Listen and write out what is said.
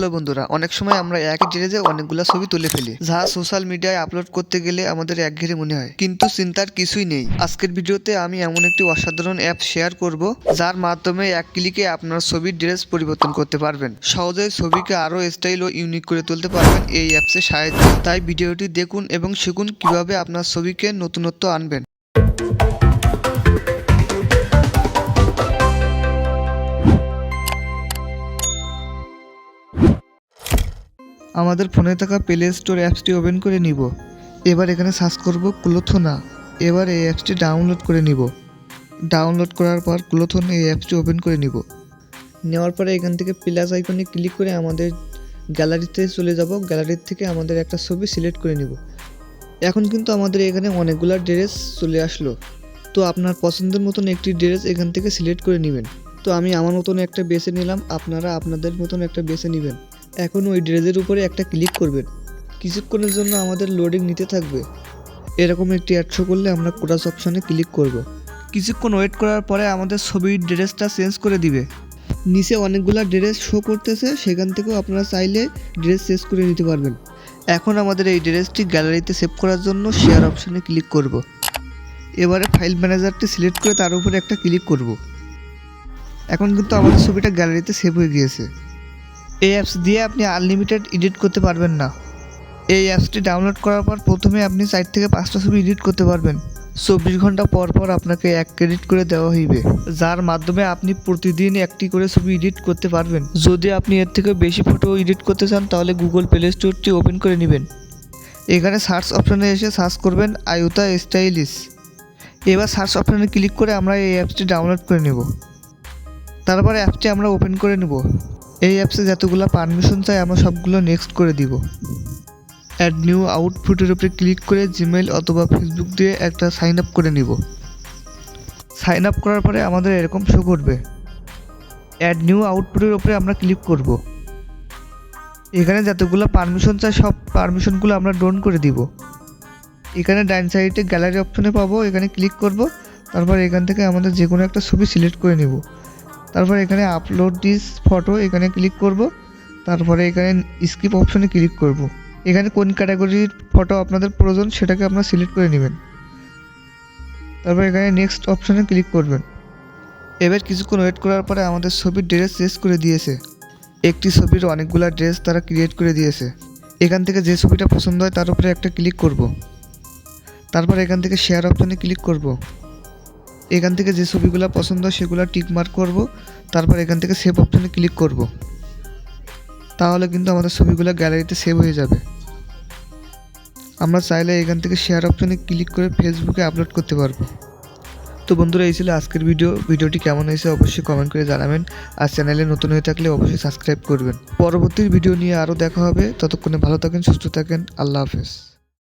Hello বন্ধুরা, অনেক সময় আমরা একই ড্রেসে অনেকগুলো ছবি তুলে ফেলি, যা সোশ্যাল মিডিয়ায় আপলোড করতে গেলে আমাদের একঘেরে মনে হয়। কিন্তু চিন্তার কিছুই নেই। আজকের ভিডিওতে আমি এমন একটি অসাধারণ অ্যাপ শেয়ার করব, যার মাধ্যমে এক ক্লিকে আপনার ছবির ড্রেস পরিবর্তন করতে পারবেন। সহজেই ছবিকে আরও স্টাইল ও ইউনিক করে তুলতে পারবেন এই অ্যাপসের সাহায্যে। তাই ভিডিওটি দেখুন এবং শিখুন কীভাবে আপনার ছবিকে নতুনত্ব আনবেন। আমাদের ফোনে থাকা প্লে স্টোর অ্যাপসটি ওপেন করে নিব। এবার এখানে সার্চ করব ক্লোথোনা। এবার এই অ্যাপসটি ডাউনলোড করে নিব। ডাউনলোড করার পর ক্লোথন এই অ্যাপসটি ওপেন করে নিব। নেওয়ার পরে এখান থেকে প্লাস আইকনে ক্লিক করে আমাদের গ্যালারিতে চলে যাব। গ্যালারির থেকে আমাদের একটা ছবি সিলেক্ট করে নিব। এখন কিন্তু আমাদের এখানে অনেকগুলো ড্রেস চলে আসলো। তো আপনার পছন্দের মতন একটি ড্রেস এখান থেকে সিলেক্ট করে নেবেন। তো আমি আমার মতন একটা বেছে নিলাম। আপনারা আপনাদের মতন একটা বেছে নেবেন। এখন ওই ড্রেসের উপরে একটা ক্লিক করবেন। কিছুক্ষণের জন্য আমাদের লোডিং নিতে থাকবে। এরকম একটি অ্যাড শো করলে আমরা কোরাস অপশানে ক্লিক করব। কিছুক্ষণ ওয়েট করার পরে আমাদের ছবির ড্রেসটা চেঞ্জ করে দিবে। নিচে অনেকগুলা ড্রেস শো করতেছে, সেখান থেকেও আপনারা চাইলে ড্রেস চেঞ্জ করে নিতে পারবেন। এখন আমাদের এই ড্রেসটি গ্যালারিতে সেভ করার জন্য শেয়ার অপশানে ক্লিক করব। এবারে ফাইল ম্যানেজারটি সিলেক্ট করে তার উপরে একটা ক্লিক করব। এখন কিন্তু আমাদের ছবিটা গ্যালারিতে সেভ হয়ে গিয়েছে। এই অ্যাপস দিয়ে আপনি আনলিমিটেড এডিট করতে পারবেন না। এই অ্যাপসটি ডাউনলোড করার পর প্রথমে আপনি সাইট থেকে পাঁচটা ছবি এডিট করতে পারবেন। চব্বিশ ঘণ্টা পর পর আপনাকে এক ক্রেডিট করে দেওয়া হইবে, যার মাধ্যমে আপনি প্রতিদিন একটি করে ছবি এডিট করতে পারবেন। যদি আপনি এর থেকে বেশি ফটো এডিট করতে চান, তাহলে গুগল প্লে স্টোরটি ওপেন করে নেবেন। এখানে সার্চ অপশানে এসে সার্চ করবেন আয়ুতা স্টাইলিশ এবার সার্চ অপশানে ক্লিক করে আমরা এই অ্যাপসটি ডাউনলোড করে নেব। তারপরে অ্যাপটি আমরা ওপেন করে নেব। এই অ্যাপসে যতগুলো পারমিশন চাই, আমরা সবগুলো নেক্সট করে দিব। অ্যাড নিউ আউটপুটের উপরে ক্লিক করে জিমেল অথবা ফেসবুক দিয়ে একটা সাইন আপ করে নিব। সাইন আপ করার পরে আমাদের এরকম শো করবে অ্যাড নিউ আউটপুটের উপরে আমরা ক্লিক করব। এখানে যতগুলো পারমিশন চাই, সব পারমিশনগুলো আমরা ডোন করে দিব। এখানে ডাইন সাইডে গ্যালারি অপশনে পাবো, এখানে ক্লিক করব। তারপর এখান থেকে আমাদের যে কোনো একটা ছবি সিলেক্ট করে নেব। তারপর এখানে আপলোড দিস ফটো এখানে ক্লিক করব। তারপরে এখানে স্কিপ অপশনে ক্লিক করব। এখানে কোন ক্যাটাগরির ফটো আপনাদের প্রয়োজন সেটাকে আপনারা সিলেক্ট করে নেবেন। তারপর এখানে নেক্সট অপশনে ক্লিক করবেন। এবার কিছুক্ষণ ওয়েট করার পরে আমাদের ছবির ড্রেস চেঞ্জ করে দিয়েছে। একটি ছবির অনেকগুলো ড্রেস তারা ক্রিয়েট করে দিয়েছে। এখান থেকে যে ছবিটা পছন্দ হয় তার উপরে একটা ক্লিক করব। তারপর এখান থেকে শেয়ার অপশনে ক্লিক করব। এখান থেকে যে ছবিগুলো পছন্দ সেগুলো টিক মার্ক করব, তারপর এখান থেকে সেভ অপশনে ক্লিক করব। তাহলে কিন্তু আমাদের ছবিগুলো গ্যালারিতে সেভ হয়ে যাবে। আমরা চাইলে এখান থেকে শেয়ার অপশনে ক্লিক করে ফেসবুকে আপলোড করতে পারব। তো বন্ধুরা, এই ছিল আজকের ভিডিও ভিডিওটি কেমন হয়েছে অবশ্যই কমেন্ট করে জানাবেন। আর চ্যানেলে নতুন হয়ে থাকলে অবশ্যই সাবস্ক্রাইব করবেন। পরবর্তী ভিডিও নিয়ে আরও দেখা হবে। ততক্ষণে ভালো থাকেন, সুস্থ থাকেন। আল্লাহ হাফেজ।